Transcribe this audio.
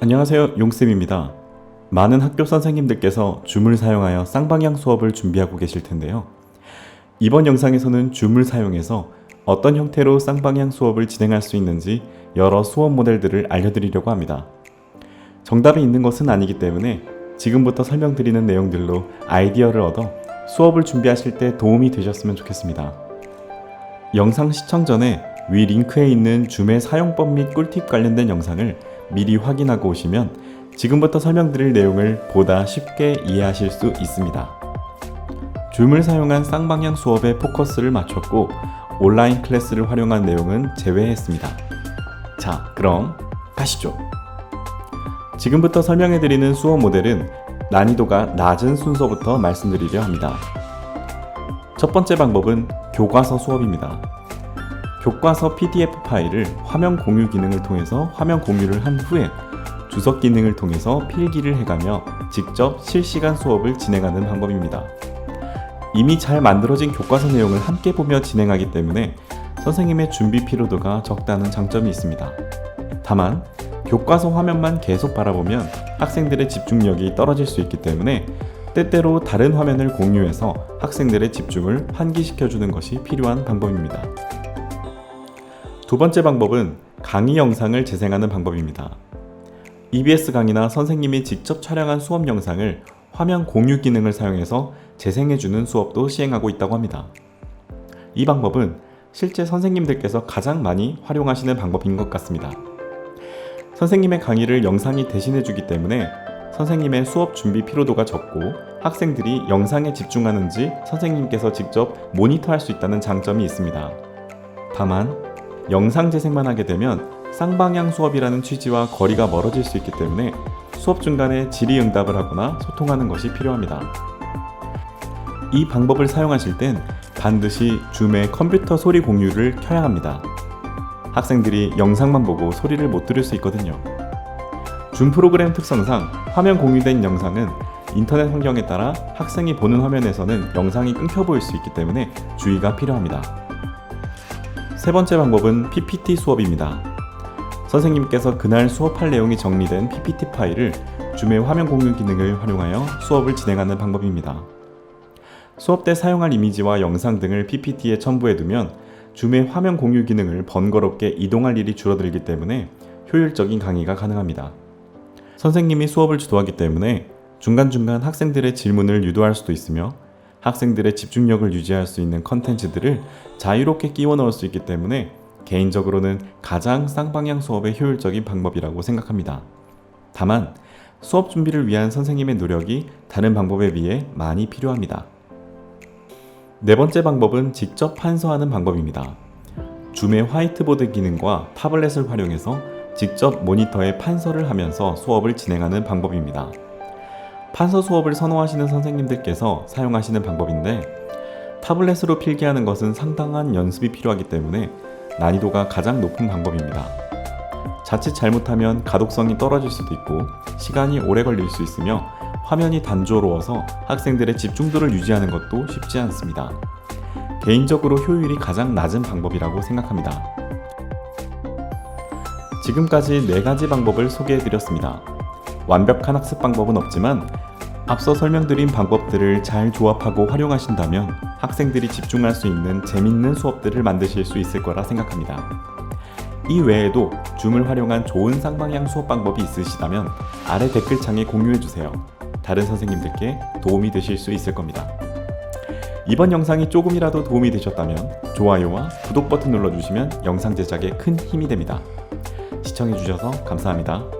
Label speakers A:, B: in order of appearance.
A: 안녕하세요. 용쌤입니다. 많은 학교 선생님들께서 줌을 사용하여 쌍방향 수업을 준비하고 계실 텐데요. 이번 영상에서는 줌을 사용해서 어떤 형태로 쌍방향 수업을 진행할 수 있는지 여러 수업 모델들을 알려드리려고 합니다. 정답이 있는 것은 아니기 때문에 지금부터 설명드리는 내용들로 아이디어를 얻어 수업을 준비하실 때 도움이 되셨으면 좋겠습니다. 영상 시청 전에 위 링크에 있는 줌의 사용법 및 꿀팁 관련된 영상을 미리 확인하고 오시면 지금부터 설명드릴 내용을 보다 쉽게 이해하실 수 있습니다. 줌을 사용한 쌍방향 수업에 포커스를 맞췄고 온라인 클래스를 활용한 내용은 제외했습니다. 자, 그럼 가시죠. 지금부터 설명해드리는 수업 모델은 난이도가 낮은 순서부터 말씀드리려 합니다. 첫 번째 방법은 교과서 수업입니다. 교과서 PDF 파일을 화면 공유 기능을 통해서 화면 공유를 한 후에 주석 기능을 통해서 필기를 해가며 직접 실시간 수업을 진행하는 방법입니다. 이미 잘 만들어진 교과서 내용을 함께 보며 진행하기 때문에 선생님의 준비 피로도가 적다는 장점이 있습니다. 다만 교과서 화면만 계속 바라보면 학생들의 집중력이 떨어질 수 있기 때문에 때때로 다른 화면을 공유해서 학생들의 집중을 환기시켜주는 것이 필요한 방법입니다. 두 번째 방법은 강의 영상을 재생하는 방법입니다. EBS 강의나 선생님이 직접 촬영한 수업 영상을 화면 공유 기능을 사용해서 재생해주는 수업도 시행하고 있다고 합니다. 이 방법은 실제 선생님들께서 가장 많이 활용하시는 방법인 것 같습니다. 선생님의 강의를 영상이 대신해주기 때문에 선생님의 수업 준비 피로도가 적고 학생들이 영상에 집중하는지 선생님께서 직접 모니터할 수 있다는 장점이 있습니다. 다만 영상 재생만 하게 되면 쌍방향 수업이라는 취지와 거리가 멀어질 수 있기 때문에 수업 중간에 질의응답을 하거나 소통하는 것이 필요합니다. 이 방법을 사용하실 땐 반드시 줌의 컴퓨터 소리 공유를 켜야 합니다. 학생들이 영상만 보고 소리를 못 들을 수 있거든요. 줌 프로그램 특성상 화면 공유된 영상은 인터넷 환경에 따라 학생이 보는 화면에서는 영상이 끊겨 보일 수 있기 때문에 주의가 필요합니다. 세 번째 방법은 PPT 수업입니다. 선생님께서 그날 수업할 내용이 정리된 PPT 파일을 줌의 화면 공유 기능을 활용하여 수업을 진행하는 방법입니다. 수업 때 사용할 이미지와 영상 등을 PPT에 첨부해두면 줌의 화면 공유 기능을 번거롭게 이동할 일이 줄어들기 때문에 효율적인 강의가 가능합니다. 선생님이 수업을 주도하기 때문에 중간중간 학생들의 질문을 유도할 수도 있으며 학생들의 집중력을 유지할 수 있는 컨텐츠들을 자유롭게 끼워 넣을 수 있기 때문에 개인적으로는 가장 쌍방향 수업의 효율적인 방법이라고 생각합니다. 다만 수업 준비를 위한 선생님의 노력이 다른 방법에 비해 많이 필요합니다. 네 번째 방법은 직접 판서하는 방법입니다. 줌의 화이트보드 기능과 타블렛을 활용해서 직접 모니터에 판서를 하면서 수업을 진행하는 방법입니다. 판서 수업을 선호하시는 선생님들께서 사용하시는 방법인데 타블렛으로 필기하는 것은 상당한 연습이 필요하기 때문에 난이도가 가장 높은 방법입니다. 자칫 잘못하면 가독성이 떨어질 수도 있고 시간이 오래 걸릴 수 있으며 화면이 단조로워서 학생들의 집중도를 유지하는 것도 쉽지 않습니다. 개인적으로 효율이 가장 낮은 방법이라고 생각합니다. 지금까지 네 가지 방법을 소개해 드렸습니다. 완벽한 학습 방법은 없지만 앞서 설명드린 방법들을 잘 조합하고 활용하신다면 학생들이 집중할 수 있는 재밌는 수업들을 만드실 수 있을 거라 생각합니다. 이 외에도 줌을 활용한 좋은 쌍방향 수업 방법이 있으시다면 아래 댓글창에 공유해 주세요. 다른 선생님들께 도움이 되실 수 있을 겁니다. 이번 영상이 조금이라도 도움이 되셨다면 좋아요와 구독 버튼 눌러주시면 영상 제작에 큰 힘이 됩니다. 시청해주셔서 감사합니다.